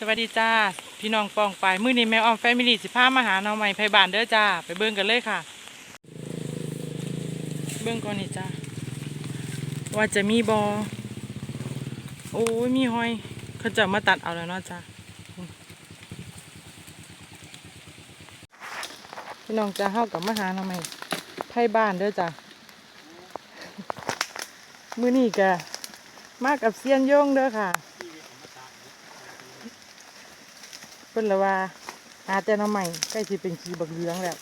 สวัสดีจ้า พี่น้องปองไปมื้อนี้แม่ออมแฟมิลี่สิพามาหาน้องใหม่ไผบ้านเด้อจ้า ไปเบิ่งกันเลยค่ะ เบิ่งก่อนนี่จ้าว่าจะมีบอโอ้ยมีหอย เขาจะมาตัดเอาแล้วเนาะจ้าพี่น้องจ้าเฮากับมาหาน้องใหม่ไผบ้านเด้อจ้ามื้อนี้ก็มากับเซียนโยงเด้อค่ะ เพิ่นละว่าหาแต่น้ำใหม่ใกล้สิเป็นขีบักเหลืองแล้ว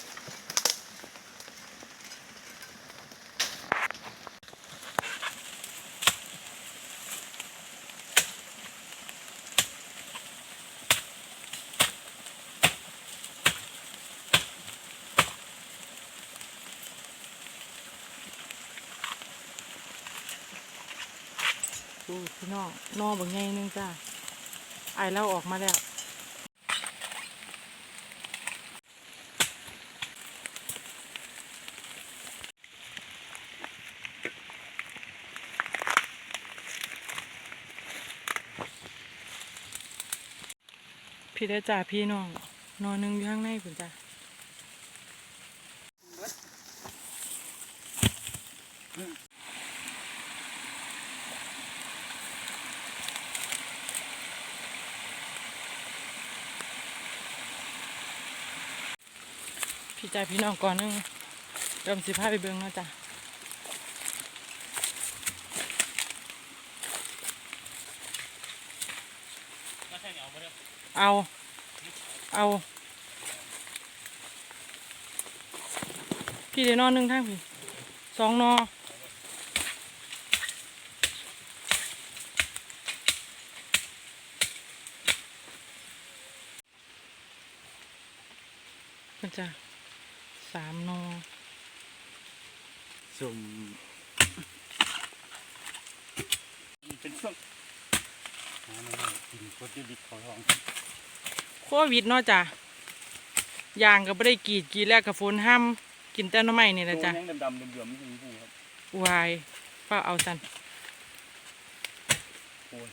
ดูพี่น้องนอบางไงนึงจ้าไอายเล่าออกมาแล้ว พี่ได้จ่าพี่น้อง นอนหนึงอยู่ข้างในคุณจ้าพี่จ่าพี่น้องก่อนหนึงเริ่มสิพาไปเบิ่งเนาะจ้ะ เอาเอาพี่เดี๋ยวนอนหนึ่งทางพี่สองนอมันจะสามนอสุ่มมันเป็นช่วงหาไม่ได้ กินโคตรดิบเขาทองโควิดเนาะจ้ะยางก็ไม่ได้กรีดกรีดแล้วกับฝนห้ามกินแต่หน้ำไม้นี่แหละจ้ะตัวยังดำๆเดือมๆนี่คือผู้ครับวายฝ้าเอาสันโอ้ย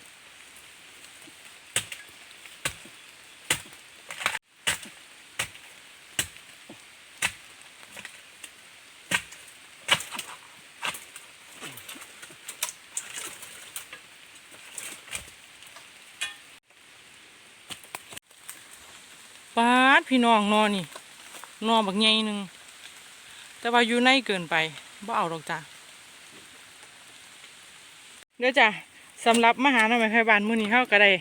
ปา ดพี่น้องนอนนี่นอนบักใหญ่หนึ่งแต่ว่าอยู่ในเกินไปบ่เอาดอกจ้ะเด้อจ้ะสำหรับมหาหน่วยพยาบาลมื้อนี้เฮาก็ได้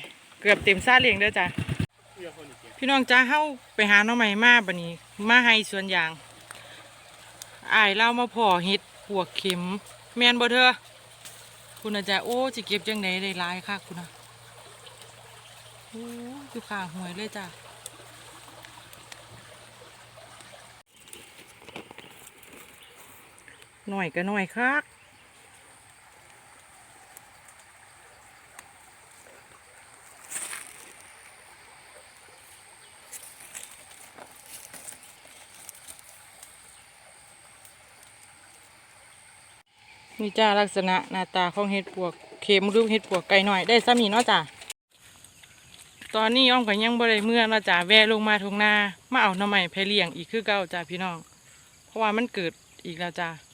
เกือบเต็มซาเลี้ยงเด้อจ้ะพี่น้องจ้าเฮาไปหาหน่อใหม่มาบัดนี้ มาให้สวนยางอายเล่ามาพ่อเฮ็ดปวกเข็ม แม่นบ่เธอ คุณอาจารย์โอ้สิเก็บจังไดได้หลายคักคุณนะโอ้อยู่ข้างหวยเลยจ้ะ หน่อยก็หน่อยคักนี่จ้าลักษณะหน้าตาของเห็ดปวกเข็มรือเห็ดปวกไก่หน่อยได้ซ้ำนี่เนาะจ้ะตอนนี้อ้อมก็ยังบ่ได้เมื่อเนาะจ้ะแวะลงมาทงนามาเอาหน่อไม้ไปเลี้ยงอีกคือเก่าจ้ะพี่น้อง เพราะว่ามันเกิดอีกแล้วจ้ะ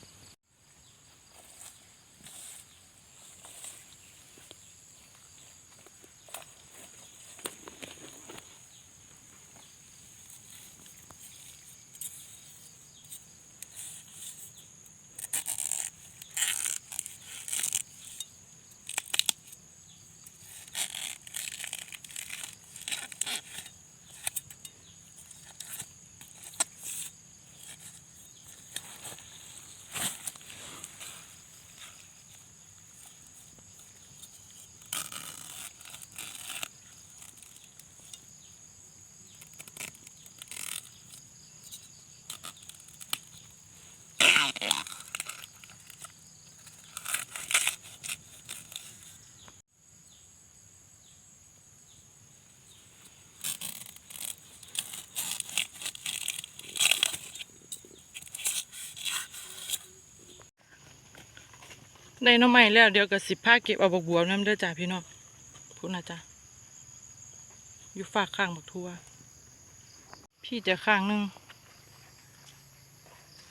ได้หน้อใหม่แล้วเดี๋ยวก็สิบผ้าเก็บเอาบกบัวน้ำเด้อจ้าพี่น้องพูดนะจ้าอยู่ฝากข้างบักทัวพี่จะข้างหนึง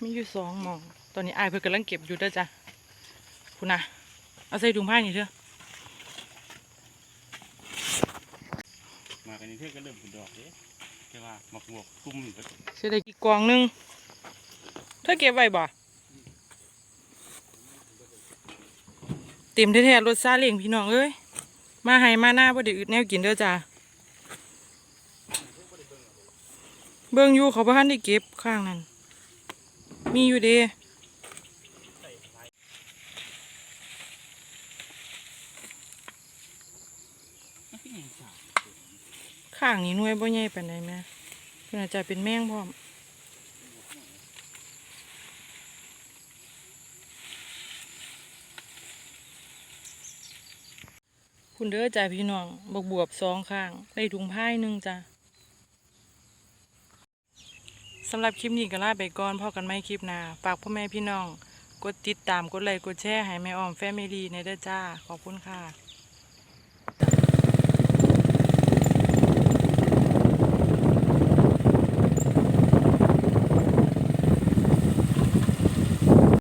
มีอยู่สองหมอง ตอนนี้อายเพิ่นกำลังเก็บอยู่เด้อจ้ะคุณนะเอาใส่ถุงผ้านี่เถอะมากันนี้เท่าก็เริ่มเป็นดอกเด้แค่ว่าหมักหมวกคุ้มก็เสียได้อีกกองหนึงเธอเก็บไว้บ่ เต็มแท้ๆรถซาเล้งพี่น้องเอ้ยมาให้มาหน้าบ่ได้อึดแนวกินเด้อจ้ะเบิ่งอยู่เขาบ่ทันได้เก็บข้างนั้น มีอยู่เด้ข้างนี้หน่วยบ่ใหญ่ปานใดแม่เพิ่นอาจจะเป็นแมงพร้อม คุณเด้อจ้าพี่น้องบวบวบสองข้างได้ถุงผ้าหนึ่งจ้าสำหรับคลิปนี้ก็ลาไปก่อนพอกันไม่คลิปหน้าฝากพ่อแม่พี่น้อง กดติดตามกดไลค์กดแชร์ให้แม่อ้อมแฟมิลี่ในเด้อจ้า ขอบคุณค่ะ